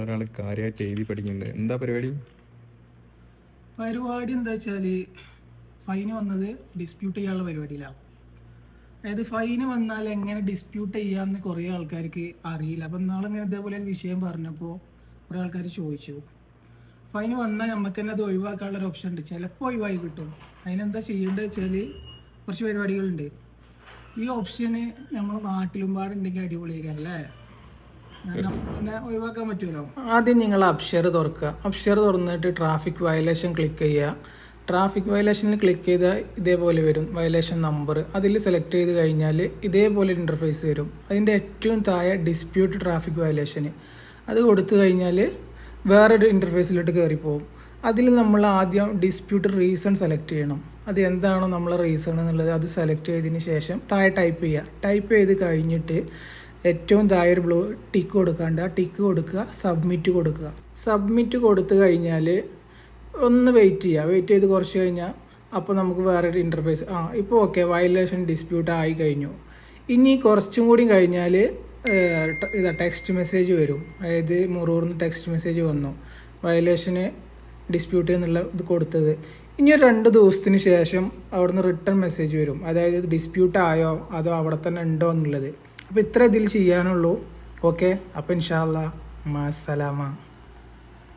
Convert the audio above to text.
ഇവിടെ ഒരാൾ കാര്യമായിട്ട് എഴുതി പഠിക്കുന്നുണ്ട്. എന്താ പരിപാടി? പരിപാടി എന്താ വെച്ചാൽ ഫൈന് വന്നത് ഡിസ്പ്യൂട്ട് ചെയ്യാനുള്ള പരിപാടിയിലാണ് അതായത് ഫൈന് വന്നാൽ എങ്ങനെ ഡിസ്പ്യൂട്ട് ചെയ്യാമെന്ന് കുറേ ആൾക്കാർക്ക് അറിയില്ല. അപ്പം നാളെ ഇങ്ങനെ ഇതേപോലെ വിഷയം പറഞ്ഞപ്പോൾ കുറേ ആൾക്കാർ ചോദിച്ചു. ഫൈന് വന്നാൽ നമുക്ക് തന്നെ അത് ഒഴിവാക്കാനുള്ള ഒരു ഓപ്ഷൻ ഉണ്ട്. ചിലപ്പോൾ ഒഴിവായി കിട്ടും. അതിനെന്താ ചെയ്യേണ്ടത് വെച്ചാൽ കുറച്ച് പരിപാടികളുണ്ട്. ഈ ഓപ്ഷന് നമ്മൾ നാട്ടിലും പാടുണ്ടെങ്കിൽ അടിപൊളിയായിരിക്കും അല്ലേ? ആദ്യം നിങ്ങൾ അപ്ഷർ തുറക്കുക. അപ്ഷർ തുറന്നിട്ട് ട്രാഫിക് വയലേഷൻ ക്ലിക്ക് ചെയ്യുക. ട്രാഫിക് വയലേഷനിൽ ക്ലിക്ക് ചെയ്താൽ ഇതേപോലെ വരും. വയലേഷൻ നമ്പർ അതിൽ സെലക്ട് ചെയ്ത് കഴിഞ്ഞാൽ ഇതേപോലെ ഇന്റർഫേസ് വരും. അതിന്റെ ഏറ്റവും താഴെ ഡിസ്പ്യൂട്ട് ട്രാഫിക് വയലേഷന് അത് കൊടുത്തു കഴിഞ്ഞാൽ വേറൊരു ഇന്റർഫേസിലോട്ട് കയറിപ്പോവും. അതിൽ നമ്മൾ ആദ്യം ഡിസ്പ്യൂട്ട് റീസൺ സെലക്ട് ചെയ്യണം. അത് എന്താണോ നമ്മളെ റീസൺ എന്നുള്ളത് അത് സെലക്ട് ചെയ്തതിന് ശേഷം താഴെ ടൈപ്പ് ചെയ്യുക. ടൈപ്പ് ചെയ്ത് കഴിഞ്ഞിട്ട് ഏറ്റവും താഴെ ബ്ലൂ ടിക്ക് കൊടുക്കാണ്ട് ആ ടിക്ക് കൊടുക്കുക സബ്മിറ്റ് കൊടുക്കുക. സബ്മിറ്റ് കൊടുത്തു കഴിഞ്ഞാൽ ഒന്ന് വെയിറ്റ് ചെയ്യുക. വെയിറ്റ് ചെയ്ത് കുറച്ച് കഴിഞ്ഞാൽ അപ്പോൾ നമുക്ക് വേറൊരു ഇന്റർഫേസ് ആ ഇപ്പോൾ ഓക്കെ വയലേഷൻ ഡിസ്പ്യൂട്ട് ആയി കഴിഞ്ഞു. ഇനി കുറച്ചും കൂടി കഴിഞ്ഞാൽ ഇതാ ടെക്സ്റ്റ് മെസ്സേജ് വരും. അതായത് മുറൂർന്ന് ടെക്സ്റ്റ് മെസ്സേജ് വന്നു. വയലേഷന് ഡിസ്പ്യൂട്ട് എന്നുള്ള ഇത് കൊടുത്തത്. ഇനി ഒരു രണ്ട് ദിവസത്തിന് ശേഷം അവിടുന്ന് റിട്ടേൺ മെസ്സേജ് വരും. അതായത് ഡിസ്പ്യൂട്ട് ആയോ അതോ അവിടെ തന്നെ ഉണ്ടോ എന്നുള്ളത്. അപ്പോൾ ഇത്ര ഇതിൽ ചെയ്യാനുള്ളൂ. ഓക്കെ അപ്പോൾ ഇൻഷാല്ല മാസലാമ